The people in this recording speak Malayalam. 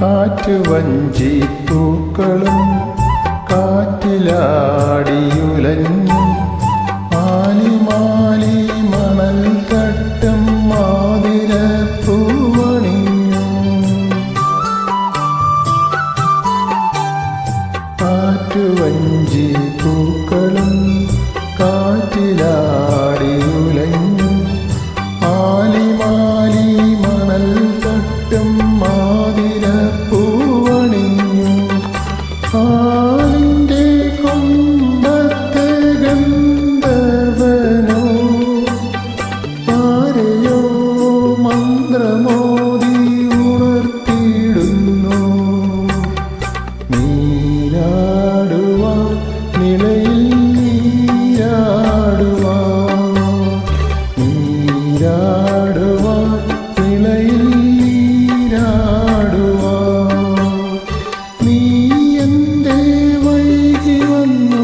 കാറ്റുവഞ്ചി പൂക്കളും കാറ്റിലാടിയുലഞ്ഞു. മാലി മാലി മണൽ തട്ടും മാതിര പൂവണിഞ്ഞു. കാറ്റുവഞ്ചി പൂക്കളും ചാടുവാൻ നിലയിൽ നീ എന്റെ വൈകി വന്നു